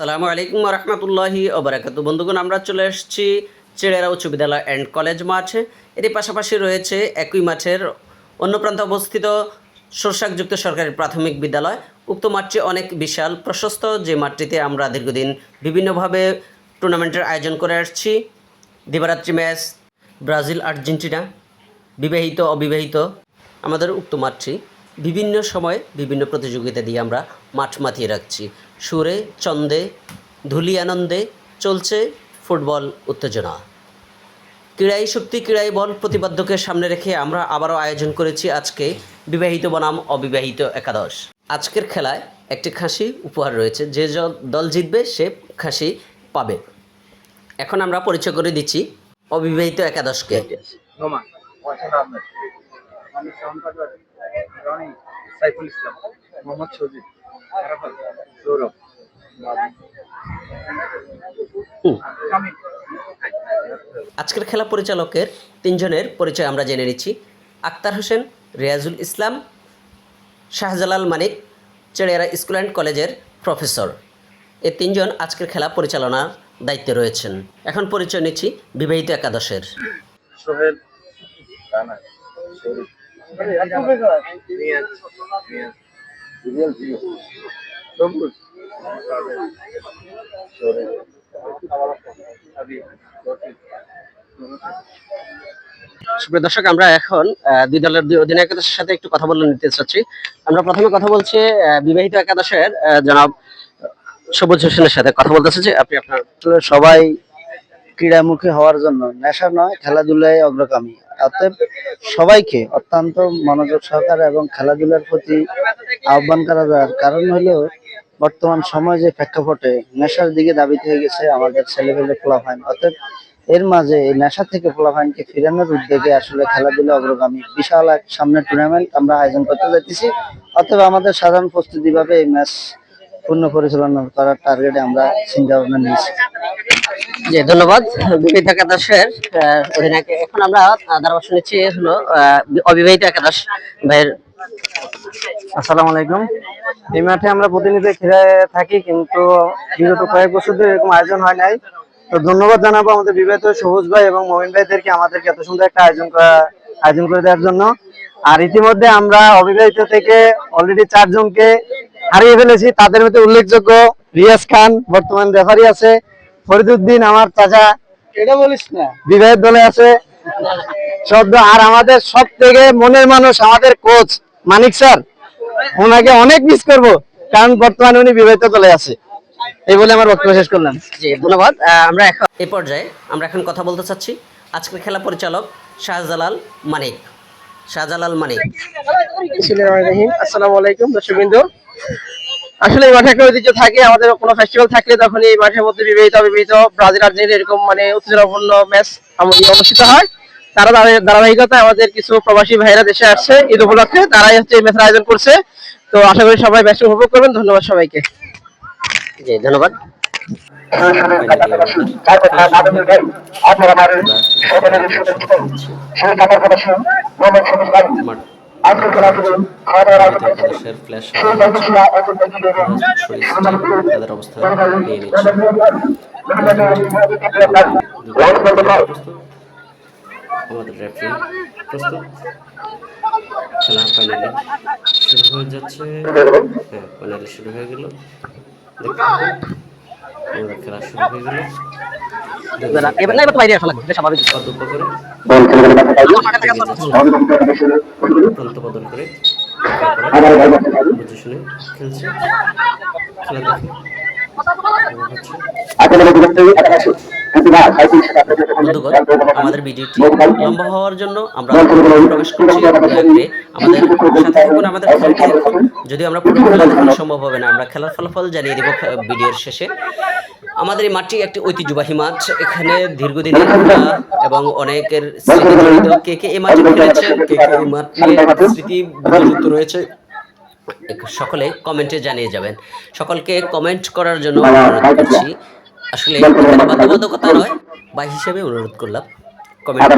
আসসালামু আলাইকুম রহমতুল্লাহি ওবরাকাত বন্ধুগণ, আমরা চলে এসেছি চেড়েরা উচ্চ বিদ্যালয় অ্যান্ড কলেজ মাঠে। এর পাশাপাশি রয়েছে একই মাঠের অন্য প্রান্তে অবস্থিত সরষাকযুক্ত সরকারি প্রাথমিক বিদ্যালয়। উক্ত মাঠটি অনেক বিশাল, প্রশস্ত, যে মাঠটিতে আমরা দীর্ঘদিন বিভিন্নভাবে টুর্নামেন্টের আয়োজন করে আসছি। দিবারাত্রি ম্যাচ ব্রাজিল, আর্জেন্টিনা, বিবাহিত, অবিবাহিত, আমাদের উক্ত মাঠটি বিভিন্ন সময়ে বিভিন্ন প্রতিযোগিতা দিয়ে আমরা মাঠ মাতিয়ে রাখছি। সুরে, চন্দে, ধুলি আনন্দে চলছে ফুটবল উত্তেজনা। ক্রীড়াই শক্তি, ক্রীড়াই বল প্রতিপাদ্যকে সামনে রেখে আমরা আবারও আয়োজন করেছি আজকে বিবাহিত বনাম, অবিবাহিত একাদশ। আজকের খেলায় একটি খাসি উপহার রয়েছে। যে দল জিতবে, সে খাসি পাবে। এখন আমরা পরিচয় করে দিচ্ছি অবিবাহিত একাদশকে। ইসলাম, মোহাম্মদ সৌরভ আজকের খেলা পরিচালকের তিনজনের পরিচয় আমরা জেনে নিচ্ছি। আক্তার হোসেন রিয়াজুল ইসলাম শাহজালাল মানিক চেড়িয়ারা স্কুল অ্যান্ড কলেজের প্রফেসর। এই তিনজন আজকের খেলা পরিচালনার দায়িত্বে রয়েছেন। এখন পরিচয় নিচ্ছি বিবাহিত একাদশের। সোহেল রানা শরীফ নিয়াজ নিয়াজ রিয়াল জিও সবুজ সুপ্রিয় দর্শক আমরা এখন আহ, দুই দলের দুই অধিনায়কের সাথে একটু কথা বলে নিতে চাচ্ছি। আমরা প্রথমে কথা বলছি আহ, বিবাহিত একাদশের জনাব সবুজ হোসেনের সাথে। কথা বলতে চাচ্ছি আপনি আপনার সবাই ক্রীড়ামুখী হওয়ার জন্য নেশা নয়, খেলাধুলায় অগ্রগামী। অতএব সবাইকে অত্যন্ত মনোযোগ সহকারে এবং খেলাধুলার প্রতি আহ্বান করা যায় কারণ হলো, বর্তমান সময় যে প্রেক্ষাপটে নেশার দিকে দাবিত হয়ে গেছে আমাদের ছেলেপেলে ফলাফাইন অতএব এর মাঝে এই নেশা থেকে ফলাফাইনকে ফিরানোর উদ্যোগে আসলে খেলাধুলা অগ্রগামী বিশাল এক সামনে টুর্নামেন্ট আমরা আয়োজন করতে যাচ্ছি। অতএব আমাদের সাধারণ প্রস্তুতি ভাবে এই ম্যাচ পূর্ণ পরিচালনা করার টার্গেটে আমরা চিন্তা ভাবনা নিয়েছি। জি, ধন্যবাদ। বিবাহিত একাদশের অধিনায়ক। এখন আমরা ধারাভাষ্য নিচ্ছি হলো অবিবাহিত একাদশ ভাইয়ের। আসসালামু আলাইকুম। এই মাঠে আমরা প্রতিনিয়ত খেলে থাকি, কিন্তু বিগত কয়েক বছর ধরে এরকম আয়োজন হয় নাই। তো ধন্যবাদ জানাব আমাদের বিবাহিত সবুজ ভাই এবং মমিন ভাইদেরকে আমাদেরকে এত সুন্দর একটা আয়োজন করা, আয়োজন করে দেওয়ার জন্য। আর ইতিমধ্যে আমরা অবিবাহিত থেকে অলরেডি চারজনকে হারিয়ে ফেলেছি। তাদের মধ্যে উল্লেখযোগ্য রিয়াজ খান, বর্তমান রেফারি আছে। ফরিদুদ্দিন আমার চাচা এটা বলিস না। বিবাহের দলে আছে। শব্দ আর আমাদের সব থেকে মনের মানুষ আমাদের কোচ মানিক স্যার। ওনাকে অনেক মিস করব কারণ বর্তমানে উনি বিবাহিত দলে আছে। এই বলে আমার বক্তব্য শেষ করলাম। জি ধন্যবাদ। আমরা এখন এই পর্যায়ে আমরা এখন কথা বলতে চাচ্ছি। আজকের খেলা পরিচালক শাহজালাল মানিক। শাহজালাল মানিক। আসসালামু আলাইকুম দর্শকবৃন্দ। আসলে এই মাঠে একটা ঐতিহ্য থাকে আমাদের কোনো ফেস্টিভ্যাল থাকলে তখন এই মাঠের মধ্যে বিবাহিত অবিবাহিত ব্রাজিল আর্জেন্টিনা এরকম মানে উত্তেজনাপূর্ণ ম্যাচ আমাদের অনুষ্ঠিত হয়। তারা ধারাবাহিকতা আমাদের কিছু প্রবাসী ভাইরা দেশে আসছে ঈদ উপলক্ষে তারাই হচ্ছে এই ম্যাচের আয়োজন করছে। তো আশা করি সবাই ম্যাচটা উপভোগ করবেন ধন্যবাদ সবাইকে। জি ধন্যবাদ। একাদশের ফ্ল্যাশ তাদের অবস্থা নিয়ে নিচ্ছে। আমাদের রেফারি প্রস্তুত। খেলা ফাইনালি শুরু হয়ে যাচ্ছে। হ্যাঁ ফাইনালি শুরু হয়ে গেল। খেলা শুরু হয়ে গেল এবার না এবার বন্ধুগণ আমাদের ভিডিওটি লম্বা হওয়ার জন্য আমরা প্রকাশ করছি। আমাদের সাথে থাকুন আমাদের খেলাটি দেখুন যদিও আমরা পুরো খেলা দেখানো সম্ভব হবে না আমরা খেলার ফলাফল জানিয়ে দেব ভিডিওর শেষে। আমাদের এই মাঠটি একটি ঐতিহ্যবাহী মাঠ। এখানে দীর্ঘদিনের খেলা এবং অনেকের স্মৃতি জড়িত কে কে এই মাঠে খেলেছে কে কে এই মাঠ স্মৃতি যুক্ত রয়েছে সকলে কমেন্টে জানিয়ে যাবেন। সকলকে কমেন্ট করার জন্য অনুরোধ করছি। আসলে বাধ্যবাধকতা নয় বা হিসেবে অনুরোধ করলাম। কমেন্ট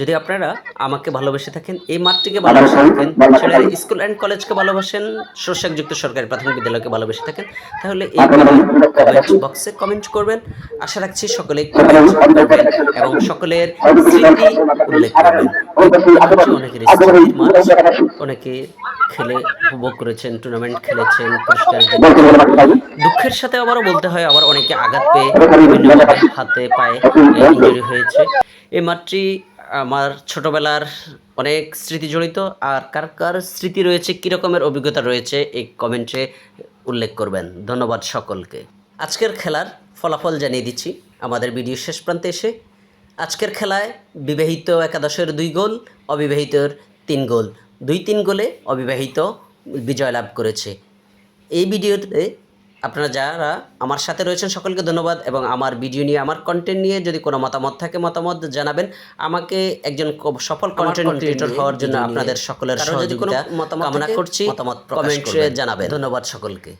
যদি আপনারা আমাকে ভালোবেসে থাকেন এই মাঠটিকে ভালোবেসে থাকেন ছেলেরা স্কুল অ্যান্ড কলেজকে ভালোবাসেন শস্যাকযুক্ত সরকারি প্রাথমিক বিদ্যালয়কে ভালোবেসে থাকেন তাহলে এই কমেন্ট বক্সে কমেন্ট করবেন। আশা রাখছি সকলে কমেন্ট করবেন এবং সকলের স্মৃতি উল্লেখ করবেন। অনেকের স্মৃতির অনেকে খেলে উপভোগ করেছেন টুর্নামেন্ট খেলেছেন পুরস্কার দুঃখের সাথে আবারও বলতে হয় আবার অনেকে আঘাত পেয়ে হাতে পায়ে ইঞ্জুরি হয়েছে। এই মাঠটি আমার ছোটবেলার অনেক স্মৃতি জড়িত আর কার কার স্মৃতি রয়েছে কী রকমের অভিজ্ঞতা রয়েছে এই কমেন্টে উল্লেখ করবেন। ধন্যবাদ সকলকে। আজকের খেলার ফলাফল জানিয়ে দিচ্ছি। আমাদের ভিডিও শেষ প্রান্তে এসে আজকের খেলায় বিবাহিত একাদশের দুই গোল অবিবাহিতর তিন গোল। দুই তিন গোলে অবিবাহিত বিজয় লাভ করেছে। এই ভিডিওতে আপনারা যারা আমার সাথে রয়েছেন সকলকে ধন্যবাদ এবং আমার ভিডিও নিয়ে আমার কন্টেন্ট নিয়ে যদি কোনো মতামত থাকে মতামত জানাবেন। আমাকে একজন সফল কন্টেন্ট ক্রিয়েটর হওয়ার জন্য আপনাদের সকলের সহযোগিতা কামনা করছি। মতামত কমেন্টে জানাবেন। ধন্যবাদ সকলকে।